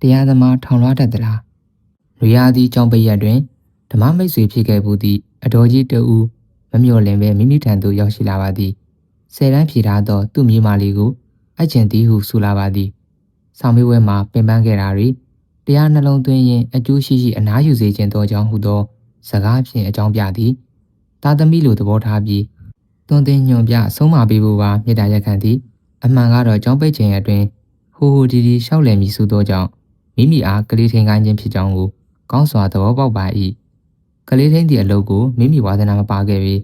တရားသမားထောင်လွှားတတ်သလားရိယာသည်ကြောင့်ပရက်တွင်ဓမ္မမိတ်ဆွေဖြစ်ခဲ့ဘူးသည့်အတော်ကြီးတဦးမမျှော်လင့်ပဲမိမိထံသို့ရောက်ရှိလာပါသည်ဆယ်တန်းဖြေထားသောသူ့မြေးမလေးကိုအကျင့်သည်ဟုဆိုလာပါသည်ဆောင်းမေးဝဲမှာပင်ပန်းခဲ့တာတွေတရားနှလုံးသွင်းရင်အကျိုးရှိရှိအနားယူစေခြင်းသောကြောင့်ဟုသောစကားဖြင့်အကြောင်းပြသည်သားသမီးလိုသဘောထားပြီးသွန်သင်ညွန်ပြဆုံးမပေးဖို့ပါမေတ္တာရက်ခံသည်အမှန်ကတော့ကြောင်းပိတ်ခြင်းအတွင်ဟိုဟိုဒီဒီရှောက်လည်မိစုသောကြောင့် မိမိအားကလေးထင်ခိုင်းခြင်းဖြစ်ကြောင်းကိုကောင်းစွာသဘောပေါက်ပါ၏ကလေးထင်းသည့်အလုပ်ကိုမိမိဝါသနာမပါခဲ့ပြီး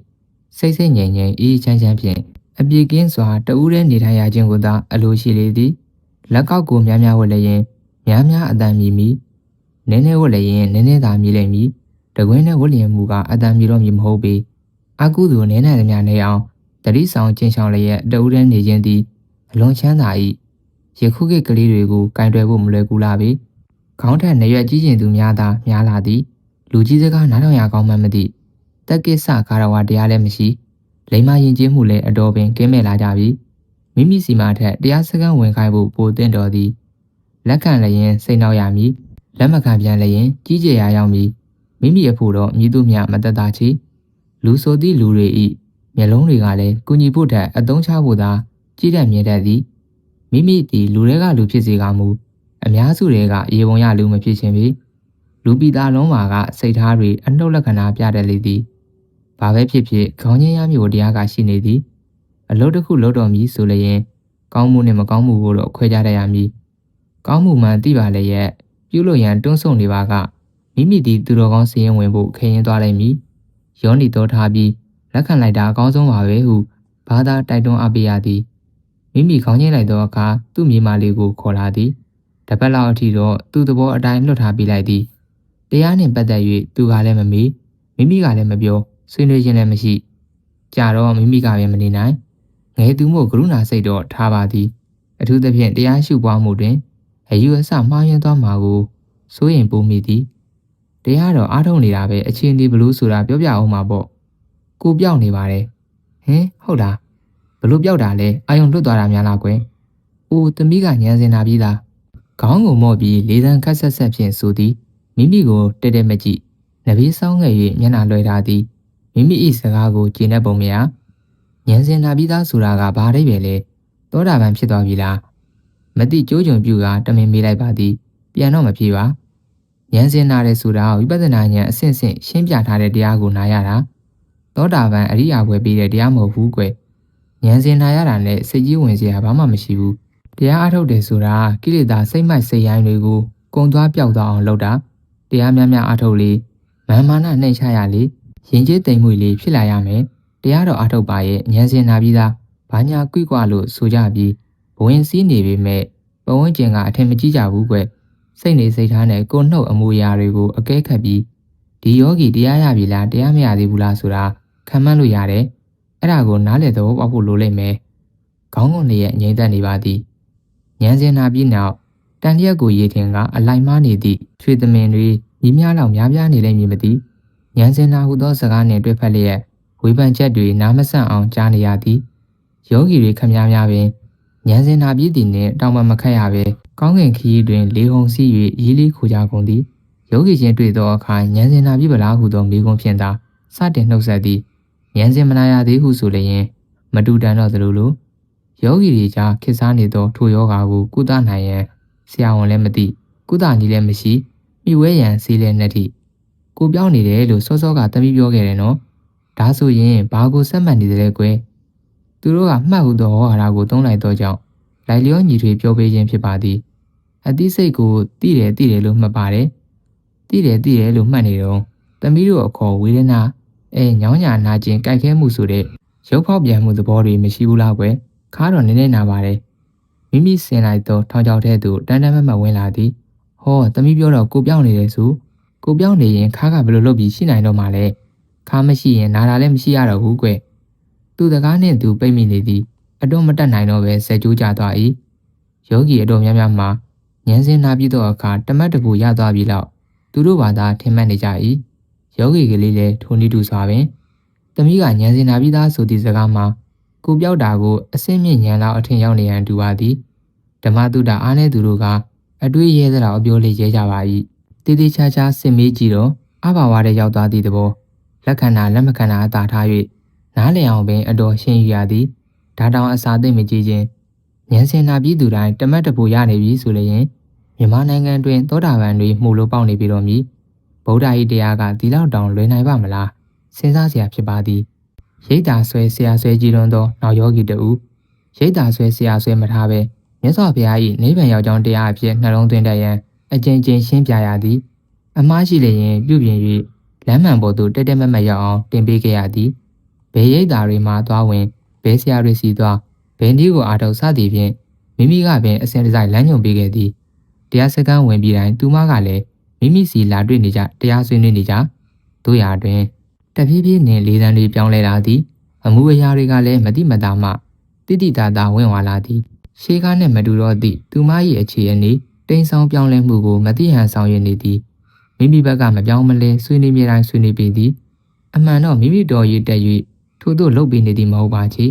စိတ်စိတ်ငြိမ်ငြိမ်အေးချမ်းချမ်းဖြင့်အပြေကင်းစွာတဦးတည်းနေထိုင်ရခြင်းကိုသာအလိုရှိလေသည်လက်ကောက်ကိုများများဝတ်လည်းရင်များများအတန်မြည်မိနည်းနည်းဝတ်လည်းရင်နည်းနည်းသာမြည်လိမ့်မည်တကွင်းနဲ့ဝတ်လျင်မူကအတန်မြည်တော့မည်မဟုတ်ပေအကုသိုလ်နည်းနိုင်သမျှနေအောင်တတိဆောင်ကျင့်ဆောင်လျက်တဦးတည်းနေခြင်းသည်အလွန်ချမ်းသာ၏ ယခုခေတ်ကလေးတွေကိုကင်တွယ်ဖို့မလွယ်ကူလာပေခေါင်းထက်နေရွက်ကြီးကျင်သူများသာများလာသည်လူကြီးစကားနားထောင်ရကောင်းမှမသိတက်ကိစ္စကာရဝတရားလည်းမရှိလိမ္မာရင်ကျေးမှုလည်းအတော်ပင်ကင်းမဲ့လာကြပြီမိမိစီမထက်တရားစခန်းဝင်ခိုင်းဖို့ပိုသင့်တော်သည်လက်ခံလည်းရင်စိတ်နှောက်ရမည်လက်မခံပြန်လည်းရင်ကြီးကျယ်ရာရောက်မည်မိမိအဖို့တော့မြည်သူမြမသက်သာချီလူဆိုသည့်လူတွေဤမျက်လုံးတွေကလည်းကုညီဖို့ထက်အသုံးချဖို့သာကြီးတဲ့မြင်တတ်သည် မိမိသည်လူတွေကလူဖြစ်စေကမူအများစုတွေကရေပုံရလူမဖြစ်ခြင်းပေလူပိသားလုံးမှာကစိတ်ထားတွေအနှုတ်လက္ခဏာပြတတ်လေသည်ဘာပဲဖြစ်ဖြစ်ခေါင်းချင်းရမျိုးတရားကရှိနေသည် အလုပ်တစ်ခုလုပ်တော်မူဆိုလျင်ကောင်းမှုနဲ့မကောင်းမှုကိုတော့ခွဲခြားတတ်ရမည်ကောင်းမှုမှန်သိပါလေရဲ့ပြုလို့ရန်တွန်းဆုံနေပါကမိမိသည်သူတော်ကောင်းစည်ရင်ဝင်ဖို့ခရင်သွားလိမ့်မည်ယောနီတော်ထားပြီးလက်ခံလိုက်တာအကောင်းဆုံးပါပဲဟုဘာသာတိုက်တွန်းအပ်ပေးရသည် မိမိခေါင်းချင်းလိုက်သောအခါသူ့မြေမလေးကိုခေါ်လာသည်တပတ်လောက်အထိတော့သူ့သဘောအတိုင်းလွတ်ထားပေးလိုက်သည်တရားနှင့်ပတ်သက်၍သူကလည်းမမေးမိမိကလည်းမပြောဆွေးနွေးခြင်းလည်းမရှိကြာတော့မိမိကပဲမနေနိုင်ငယ်သူမို့ကရုဏာစိတ်တော့ထားပါသည် အထူးသဖြင့်တရားရှုပွားမှုတွင်အယူအဆမှားယွင်းသွားမှာကိုစိုးရင်ပိုမိသည်တရားတော့အားထုတ်နေတာပဲအချင်းဒီဘလို့ဆိုတာပြောပြအောင်မှာပေါ့ကိုပြောက်နေပါတယ်ဟင်ဟုတ်လားဘ လို့ပြောက်တာလဲအာယုံလွတ်သွားတာများလားကွယ်အိုးသမီးကညံစင်တာပြီးသားခေါင်းကိုမော့ပြီးလေးသန်းခတ်ဆက်ဆက်ဖြင့်ဆိုသည်မိမိကိုတဲတဲမကြည့်နဘေးဆောင်ငယ်၍မျက်နှာလွှဲထားသည်မိမိ၏စကားကိုကျင့်တတ်ပုံမရညံစင်နာပြီးသားဆိုတာကဘာအိဗယ်လဲသောတာပန်ဖြစ်သွားပြီလားမသိကြိုးကြုံပြူကတမင်မေးလိုက်ပါသည်ပြန်တော့မပြေပါဉာဏ်စင်နာတယ်ဆိုတာဝိပဿနာဉာဏ်အဆင့်ဆင့်ရှင်းပြထားတဲ့တရားကိုနားရတာသောတာပန်အရိယာဘွယ်ပြီးတဲ့တရားမဟုတ်ဘူးကွယ် ဉာဏ်စင်နာရတာနဲ့စိတ်ကြီးဝင်စရာဘာမှမရှိဘူးတရားအထုတ်တယ်ဆိုတာကိလေသာစိတ်မိုက်စိတ်ရိုင်းတွေကိုကုံသွားပျောက်သွားအောင်လုပ်တာတရားများများအထုတ်လေမာမာနနှိမ့်ချရလေရင်ကျေးတိမ်မှုလေးဖြစ်လာရမယ်တရားတော်အထုတ်ပါရဲ့ဉာဏ်စင်နာပြီးသားဘာညာကွိကွလို့ဆိုကြပြီးဘဝင်စည်းနေပေမဲ့ပဝန်းကျင်ကအထင်မကြီးကြဘူးကွစိတ်နေစိတ်ထားနဲ့ကိုနှုတ်အမူအရာတွေကိုအကဲခတ်ပြီးဒီယောဂီတရားရပြီလားတရားမရသေးဘူးလားဆိုတာခံမှန်းလို့ရတယ် အဲ့ဒါကိုနားလည်သဘောပေါက်ဖို့လိုလိမ့်မယ်ခေါင်းကုန်လေးရဲ့ငြိမ့်သက်နေပါသည်ဉာဏ်စင်နာပြီးနောက်တန်လျက်ကိုရေထင်ကအလိုက်မားနေသည့်ချွေသမင်တွေညီများလောက်များပြားနေလိမ့်မည်မသိဉာဏ်စင်နာဟုသောစကားနှင့်တွေ့ဖက်လျက်ဝေဖန်ချက်တွေနားမဆန့်အောင်ကြားနေရသည်ယောဂီတွေခမများများပင်ဉာဏ်စင်နာပြီးသည်နှင့်တောင်ပမခတ်ရပဲကောင်းကင်ခီးတွင်လေဟုန်စီး၍ရေးလေးခိုကြကုန်သည်ယောဂီချင်းတွေ့သောအခါဉာဏ်စင်နာပြီးပလားဟုသောမိကုံဖြင့်သာစတင်နှုတ်ဆက်သည် ဉာဏ်စင်မနာရသေးဟုဆိုလျင် မတူတန်တော့သလိုလိုယောဂီတွေကြားခေစားနေသောထိုယောဂါကိုကုသနိုင်ရန်ဆရာဝန်လည်းမသိကုသနည်းလည်းမရှိမြှဝဲရန်စီးလည်းနှက်ထိကိုပြောင်းနေတယ်လို့စောစောကတမိပြောခဲ့တယ်နော်ဒါဆိုရင်ဘာကိုစက်မှတ်နေတယ်ကွယ်သူတို့ကမှတ်ဟုသောဟောဟာရကိုသုံးလိုက်သောကြောင့်လိုက်လျောညီထွေပြောပေးခြင်းဖြစ်ပါသည်အသိစိတ်ကိုတိတယ်တိတယ်လို့မှတ်ပါတယ်တိတယ်တိတယ်လို့မှတ်နေတော့သမီးတို့အခေါ်ဝေဒနာ အဲညောင်းညာနာကျင်ကြိုက်ခဲမှုဆိုတဲ့ရုပ်ဖောက်ပြန်မှုသဘောတွေမရှိဘူးလားကွယ်ခါတော့နည်းနည်းနာပါတယ်မိမိစင်လိုက်သောထောင်ချောက်ထဲသို့တန်းတန်းမတ်မတ်ဝင်လာသည်ဟောသမီးပြောတော့ကိုပြောင်းနေတယ်ဆိုကိုပြောင်းနေရင်ခါကဘယ်လိုလုပ်ပြီးရှိနိုင်တော့မှလဲခါမရှိရင်နာတာလည်းမရှိရတော့ဘူးကွသူတကားနဲ့သူပိတ်မိနေသည်အတော့မတက်နိုင်တော့ပဲဇက်ကျိုးကြသွား၏ယောဂီအတော်များများမှာဉာဏ်စင်နာပြီးတော့အခါတမတ်တကူရသွားပြီလောက်သူတို့ဘာသာထင်မှတ်နေကြ၏ ယောဂီကလေးလည်းထိုနည်းတူစွာပင်တမိကဉာဏ်စင်နာပြီးသားဆိုသည့်စကားမှာကိုပြောက်တာကိုအစင်းမြင့်ဉာဏ်လောက်အထင်ရောက်နေရန်တူပါသည်ဓမ္မတုဒ္ဒအားနည်းသူတို့ကအတွေ့ရဲသလောက်အပြောလေးရဲကြပါ၏တည်တည်ချာချာစင်မေးကြည့်တော့အဘာဝတဲ့ရောက်သွားသည့်သဘောလက်ခံတာလက်မခံတာအသာထား၍နားလည်အောင်ပင်အတော်ရှင်းယူရသည်ဒါတောင်အစာသိမ့်မကြည့်ခြင်းဉာဏ်စင်နာပြီးသူတိုင်းတမတ်တပူရနေပြီဆိုလျင်မြန်မာနိုင်ငံတွင်သောတာပန်တွေမှုလို့ပေါက်နေပြီတော့မည် ဗုဒ္ဓ၏တရားကဒီလောက်တောင်လွယ်နိုင်ပါမလားစဉ်းစားစရာဖြစ်ပါသည်ရိတ်တာဆွဲဆရာဆွဲကြည်လွန်သောနောက်ယောဂီတူရိတ်တာဆွဲဆရာဆွဲမထားပဲမြတ်စွာဘုရား၏နိဗ္ဗာန်ရောက်ကြောင်းတရားအဖြစ်နှလုံးသွင်းတတ်ရန်အကျဉ်းချင်းရှင်းပြရသည် အမှားရှိလျင်ပြုပြင်၍လမ်းမှန်ပေါ်သို့တက်တက်မတ်မတ်ရောက်အောင်တင်ပေးခဲ့ရသည်ဘယ်ရိတ်တာတွေမှသွားဝင်ဘယ်ဆရာတွေစီသွားဘယ်နည်းကိုအားထုတ်စသည်ဖြင့်မိမိကပင်အစဉ်တစိုက်လမ်းညွှန်ပေးခဲ့သည်တရားစခန်းဝင်ပြီးတိုင်းသူမကလည်း မိမိစီလာတွေ့နေကြတရားဆွေးနွေးနေကြတို့ရာတွင်တဖြည်းဖြည်းနဲ့လေးတန်းလေးပြောင်းလဲလာသည်အမှုအရာတွေကလည်းမတိမတာမှတိတိတာတာဝင်သွားလာသည်ရှေးကားနှင့်မတူတော့သည့်သူမ၏အခြေအနေတိမ်ဆောင်ပြောင်းလဲမှုကိုမတိဟန်ဆောင်ရနေသည်မိမိဘက်ကမပြောင်းမလဲဆွေးနွေးမြဲတိုင်းဆွေးနွေးပေသည်အမှန်တော့မိမိတော်ရည်တက်၍ထို့သို့လုပ်ပေးနေသည်မဟုတ်ပါချေ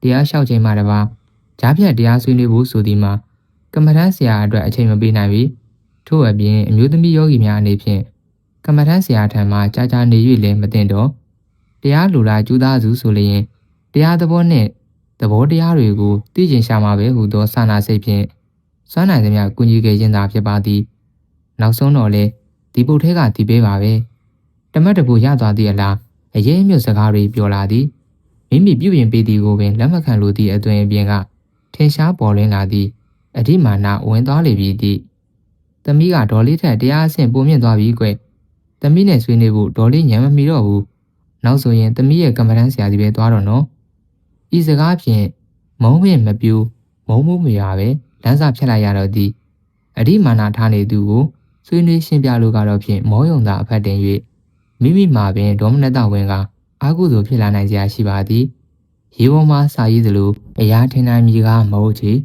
တရားလျှောက်ခြင်းမှတပါဂျားဖြတ်တရားဆွေးနွေးဖို့ဆိုသည်မှာကမ္မထမ်းဆရာအတွက်အချိန်မပေးနိုင်ပြီ ထို့အပြင်အမျိုးသမီးယောဂီများအနေဖြင့်ကမ္မထမ်းဆရာထံမှကြာကြာနေ၍လည်းမတင်တော့တရားလူလားကျူးသားစုဆိုလျင်တရားသဘောနှင့်သဘောတရားတွေကိုသိကျင်ရှာမှာပဲဟူသောစာနာစိတ်ဖြင့်စွမ်းနိုင်သမျှကူညီခဲ့ခြင်းသာဖြစ်ပါသည် နောက်ဆုံးတော့လေဒီပုတ်ထဲကဒီပေးပါပဲတမတ်တပူရသွားသည့်အလားအရေးမြုပ်စကားတွေပြောလာသည်မိမိပြုပြင်ပေးသည်ကိုပင်လက်မခံလိုသည့်အသွင်အပြင်ကထင်ရှားပေါ်လွင်လာသည်အဓိမာနဝင်သွားလေပြီသည့် သမီးကဒေါ်လေးထက်တရားအဆင့်ပုံမြင့်သွားပြီကွသမီးနဲ့ဆွေးနွေးဖို့ဒေါ်လေးညံမမီတော့ဘူးနောက်ဆိုရင်သမီးရဲ့ကမ္မဋ္ဌာန်းဆရာကြီးပဲသွားတော့နော်ဤစကားဖြင့်မုံပင်မပြူမုံမှုမရပဲလမ်းစာဖြတ်လိုက်ရတော့သည်အဓိမာနထားနေသူကိုဆွေးနွေးရှင်းပြလို့ကတော့ဖြင့်မောယုံသာအဖက်တင်၍မိမိမှာပင်ဒေါမနတဝင်ကအာကုသို့ဖြစ်လာနိုင်စရာရှိပါသည်ရေပေါ်မှာစာရေးသလိုအရာထင်နိုင်မိကမဟုတ်ချေဥ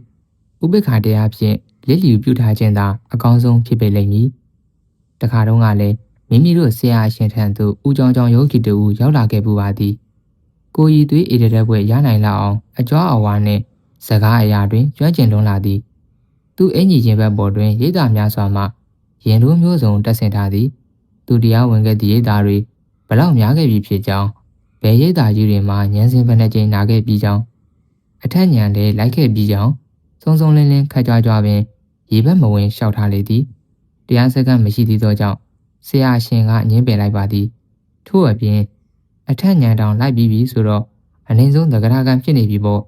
ပိ္ပခာတရားဖြင့် လက်လျူပြုထားခြင်းသာအကောင်းဆုံးဖြစ်ပေလိမ့်မည်တခါတုန်းကလည်းမိမိတို့ဆရာအရှင်ထံသို့ဦးကြောင်ကြောင်ယောဂီတူရောက်လာခဲ့ပူပါသည်ကိုရီသွေးအေးတဲ့ဘွဲ့ရနိုင်လောက်အောင်အကြွားအဝါနှင့်စကားအရာတွင်ကျွမ်းကျင်လွန်းလာသည်သူအင်ကြီးရင်ဘက်ပေါ်တွင်ရိတ်တာများစွာမှရင်တို့မျိုးစုံတက်ဆင်ထားသည်သူတရားဝင်ခဲ့သည့်ရိတ်တာတွေဘလောက်များခဲ့ပြီဖြစ်ကြောင်းဘယ်ရိတ်တာကြီးတွေမှာညံစင်ဖက်နှကျင်းနာခဲ့ပြီးကြောင်းအထက်ညံလည်းလိုက်ခဲ့ပြီးကြောင်းစုံစုံလင်းလင်းခက်ကြွားကြွားပင် ရေဘက်မဝင်လျှောက်ထားလေသည်တရားစခန်းမရှိသေးသောကြောင့်ဆရာရှင်ကငင်းပယ်လိုက်ပါသည်ထို့အပြင်အထက်ညံတောင်လိုက်ပြီးပြီဆိုတော့အနည်းဆုံးသက္ကရာကံဖြစ်နေပြီပေါ့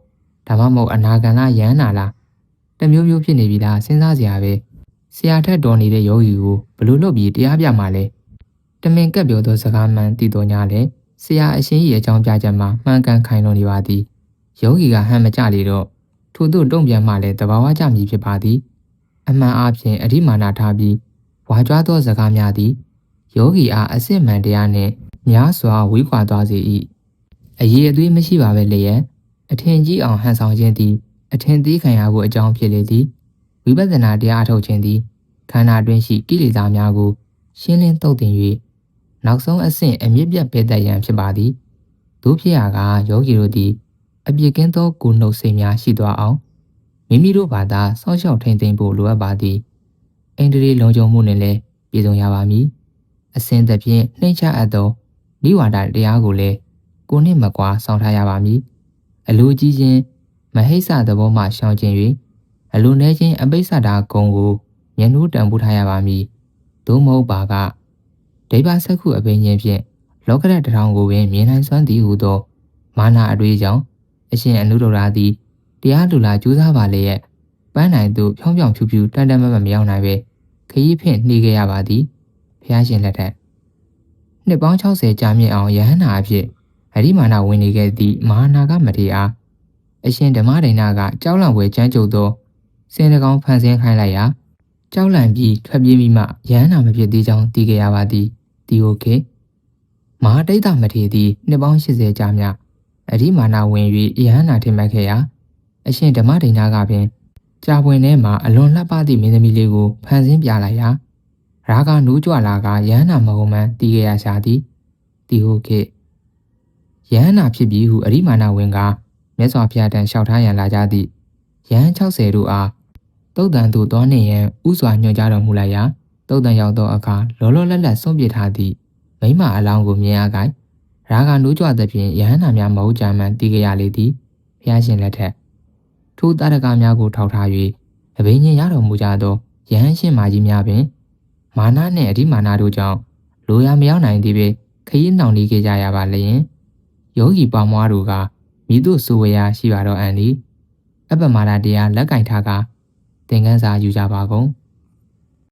ဒါမှမဟုတ်အနာဂံလားရမ်းနာလားတမျိုးမျိုးဖြစ်နေပြီလားစဉ်းစားစရာပဲဆရာထက်တော်နေတဲ့ယောဂီကိုဘလို့လုပ်ပြီးတရားပြမှာလဲတမင်ကပ်ပြောသောစကားမှန်တည်တော်ညာလေဆရာအရှင်ကြီးအကြောင်းပြချက်မှာမှန်ကန်ခိုင်လုံနေပါသည်ယောဂီကဟန်မကြလေတော့ထို့သို့တုံ့ပြန်မှလည်းတဘာဝကြမည်ဖြစ်ပါသည် အမှန်အားဖြင့်အဓိမာနထားပြီးဝါကြွားသောစကားများသည်ယောဂီအားအစစ်မှန်တရားနှင့်များစွာဝေးကွာသွားစေ၏အရေးအသွေးမရှိပါပဲလျက်အထင်ကြီးအောင်ဟန်ဆောင်ခြင်းသည်အထင်သေးခံရဖို့အကြောင်းဖြစ်လေသည်ဝိပဿနာတရားအထုတ်ခြင်းသည်ခန္ဓာတွင်းရှိကိလေသာများကို ရှင်းလင်းသုတ်သင်၍နောက်ဆုံးအဆင့်အမြင့်ပြတ်ပေတတ်ရန်ဖြစ်ပါသည်တို့ဖြစ်ရာကယောဂီတို့သည် အပြစ်ကင်းသောကိုယ်နှုတ်စိတ်များရှိသွားအောင် မိမိတို့ဘာသာစောင့်ရှောက်ထိန်သိမ်းဖို့လိုအပ်ပါသည်အိန္ဒြေလုံခြုံမှုနဲ့လည်းပြည်စုံရပါမည်အစဉ်သဖြင့်နှိမ့်ချအပ်သောနိဝါဒတရားကိုလည်းကိုနှင့်မကွာဆောင်ထားရပါမည်အလိုကြီးခြင်းမဟိတ်ဆသဘောမှရှောင်ကျင်၍အလိုနှဲခြင်းအပိစ္ဆဒာဂုံကိုမျက်နှိုးတံပိုးထားရပါမည်သို့မဟုတ်ပါကဒိဗ္ဗစက္ခုအပင်ချင်းဖြင့်လောကရတထောင်ကိုပင်မြင်နိုင်စွမ်းသည်ဟုသော မာနာအတွေ့အကြောင်းအရှင်အနုဒ္ဒရာသည် တရားလူလာကြိုးစားပါလေရဲ့ပန်းနိုင်သူဖြောင်းဖြောင်းဖြူဖြူတန်တန်မမမရောက်နိုင်ပဲခရီးဖြင့်နှီးခဲ့ရပါသည်ဖះရှင်လက်ထက်နှစ်ပေါင်း60ကြာမြင့်အောင်ယဟန္တာအဖြစ်အရိမာနဝင်နေခဲ့သည့်မဟာနာဂမထေရအားအရှင်ဓမ္မဒိဏကကြောက်လန့်ဝဲကြမ်းကြုတ်သောစင်တကောင်ဖန်ဆင်းခိုင်းလိုက်ရာကြောက်လန့်ပြီးထွက်ပြေးမိမှယဟန္တာမဖြစ်သေးကြောင်းသိခဲ့ရပါသည်ဒီโอเคမဟာတိတ်တမထေရသည်နှစ်ပေါင်း80ကြာမြအရိမာနဝင်၍ယဟန္တာထင်မှတ်ခဲ့ရာ အရှင်ဓမ္မဒိဏကပင်ကြာပွင်ထဲမှာအလွန်လှပသည့်မင်းသမီးလေးကိုဖန်ဆင်းပြလိုက်ရာရာဂနိုးကြွလာကယဟန္တာမဟုတ်မှန်တီးခဲ့ရရှာသည်တီဟုတ်ခေယဟန္တာဖြစ်ပြီးဟုအရိမာဏဝင်ကမြတ်စွာဘုရားတန်လျှောက်ထားရန်လာကြသည့်ယဟန်60တို့အားတုတ်တန်သို့သွားနေရန်ဥစွာညွှန်ကြားတော်မူလိုက်ရာတုတ်တန်ရောက်သောအခါလောလောလတ်လတ်ဆုံးပစ်ထားသည့်မိမအလောင်းကိုမြင်ရကိုင်ရာဂနိုးကြွသဖြင့်ယဟန္တာများမဟုတ်ကြမှန်တီးကြရလေသည်ဖျားရှင်လက်ထက် ထိုတာရကများကိုထောက်ထား၍အဘိညာဉ်ရတော်မူကြသောယဟန်ရှင်မာကြီးများပင် မာနနှင့်အဓိမာနတို့ကြောင့်လိုရာမရောက်နိုင်သေးပေခရီးနှောင်နေကြကြရပါလျင်ယောဂီပေါမွားတို့ကမိတို့ဆိုဝေရာရှိပါတော့အန်ဒီအပ္ပမာဒတရားလက်ကင်ထားကသင်ခန်းစာယူကြပါကုန်။